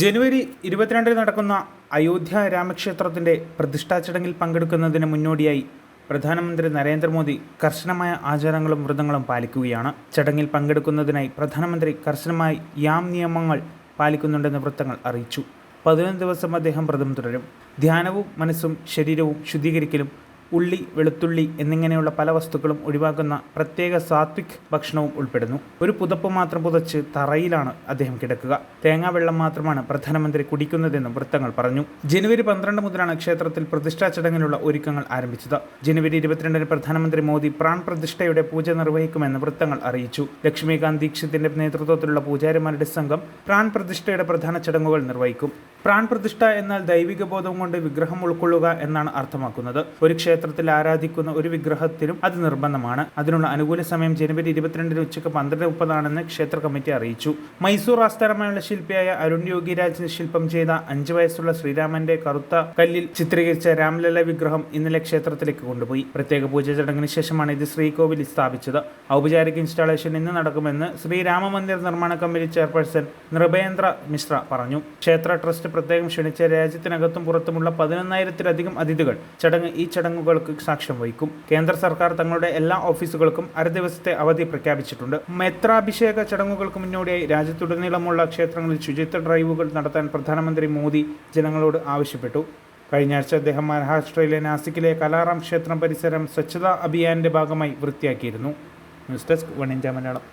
ജനുവരി ഇരുപത്തിരണ്ടിൽ നടക്കുന്ന അയോധ്യ രാമക്ഷേത്രത്തിന്റെ പ്രതിഷ്ഠാ ചടങ്ങിൽ പങ്കെടുക്കുന്നതിന് മുന്നോടിയായി പ്രധാനമന്ത്രി നരേന്ദ്രമോദി കർശനമായ ആചാരങ്ങളും വ്രതങ്ങളും പാലിക്കുകയാണ്. ചടങ്ങിൽ പങ്കെടുക്കുന്നതിനായി പ്രധാനമന്ത്രി കർശനമായി യാം നിയമങ്ങൾ പാലിക്കുന്നുണ്ടെന്ന് വൃത്തങ്ങൾ അറിയിച്ചു. പതിനൊന്ന് ദിവസം അദ്ദേഹം വ്രതം തുടരും. ധ്യാനവും മനസ്സും ശരീരവും ശുദ്ധീകരിക്കലും ഉള്ളി വെളുത്തുള്ളി എന്നിങ്ങനെയുള്ള പല വസ്തുക്കളും ഒഴിവാക്കുന്ന പ്രത്യേക സാത്വിക് ഭക്ഷണവും ഉൾപ്പെടുന്നു. ഒരു പുതപ്പ് മാത്രം പുതച്ച് തറയിലാണ് അദ്ദേഹം കിടക്കുക. തേങ്ങാ വെള്ളം മാത്രമാണ് പ്രധാനമന്ത്രി കുടിക്കുന്നതെന്നും വൃത്തങ്ങൾ പറഞ്ഞു. ജനുവരി പന്ത്രണ്ട് മുതലാണ് ക്ഷേത്രത്തിൽ പ്രതിഷ്ഠാ ചടങ്ങിനുള്ള ഒരുക്കങ്ങൾ ആരംഭിച്ചത്. ജനുവരി ഇരുപത്തിരണ്ടിന് പ്രധാനമന്ത്രി മോദി പ്രാൺ പ്രതിഷ്ഠയുടെ പൂജ നിർവഹിക്കുമെന്ന് വൃത്തങ്ങൾ അറിയിച്ചു. ലക്ഷ്മികാന്ത് ദീക്ഷിത്തിന്റെ നേതൃത്വത്തിലുള്ള പൂജാരിമാരുടെ സംഘം പ്രാൺ പ്രതിഷ്ഠയുടെ പ്രധാന ചടങ്ങുകൾ നിർവഹിക്കും. പ്രാൺ പ്രതിഷ്ഠ എന്നാൽ ദൈവിക ബോധം കൊണ്ട് വിഗ്രഹം ഉൾക്കൊള്ളുക എന്നാണ് അർത്ഥമാക്കുന്നത്. ഒരു ക്ഷേത്രത്തിൽ ആരാധിക്കുന്ന ഒരു വിഗ്രഹത്തിനും അത് നിർബന്ധമാണ്. അതിനുള്ള അനുകൂല സമയം ജനുവരി ഇരുപത്തിരണ്ടിന് ഉച്ചയ്ക്ക് പന്ത്രണ്ട് മുപ്പതാണെന്ന് ക്ഷേത്ര കമ്മിറ്റി അറിയിച്ചു. മൈസൂർ ആസ്ഥാനമായുള്ള ശില്പിയായ അരുൺ യോഗിരാജ് ശില്പം ചെയ്ത അഞ്ച് വയസ്സുള്ള ശ്രീരാമന്റെ കറുത്ത കല്ലിൽ ചിത്രീകരിച്ച രാംലല വിഗ്രഹം ഇന്നലെ ക്ഷേത്രത്തിലേക്ക് കൊണ്ടുപോയി. പ്രത്യേക പൂജ ചടങ്ങിന് ശേഷമാണ് ഇത് ശ്രീകോവിലിൽ സ്ഥാപിച്ചത്. ഔപചാരിക ഇൻസ്റ്റാളേഷൻ ഇന്ന് നടക്കുമെന്ന് ശ്രീരാമ മന്ദിർ നിർമ്മാണ കമ്മിറ്റി ചെയർപേഴ്സൺ നൃപേന്ദ്ര മിശ്ര പറഞ്ഞു. ക്ഷേത്ര ട്രസ്റ്റ് പ്രത്യേകം ക്ഷണിച്ച രാജ്യത്തിനകത്തും പുറത്തുമുള്ള പതിനൊന്നായിരത്തിലധികം അതിഥികൾ ചടങ്ങ് ഈ ചടങ്ങുകൾക്ക് സാക്ഷ്യം വഹിക്കും. കേന്ദ്ര സർക്കാർ തങ്ങളുടെ എല്ലാ ഓഫീസുകൾക്കും അര ദിവസത്തെ അവധി പ്രഖ്യാപിച്ചിട്ടുണ്ട്. മെത്രാഭിഷേക ചടങ്ങുകൾക്ക് മുന്നോടിയായി രാജ്യത്തുടനീളമുള്ള ക്ഷേത്രങ്ങളിൽ ശുചിത്വ ഡ്രൈവുകൾ നടത്താൻ പ്രധാനമന്ത്രി മോദി ജനങ്ങളോട് ആവശ്യപ്പെട്ടു. കഴിഞ്ഞ ആഴ്ച അദ്ദേഹം മഹാരാഷ്ട്രയിലെ നാസിക്കിലെ കലാറാം ക്ഷേത്രം പരിസരം സ്വച്ഛതാ അഭിയാന്റെ ഭാഗമായി വൃത്തിയാക്കിയിരുന്നു. News desk one India Malayalam.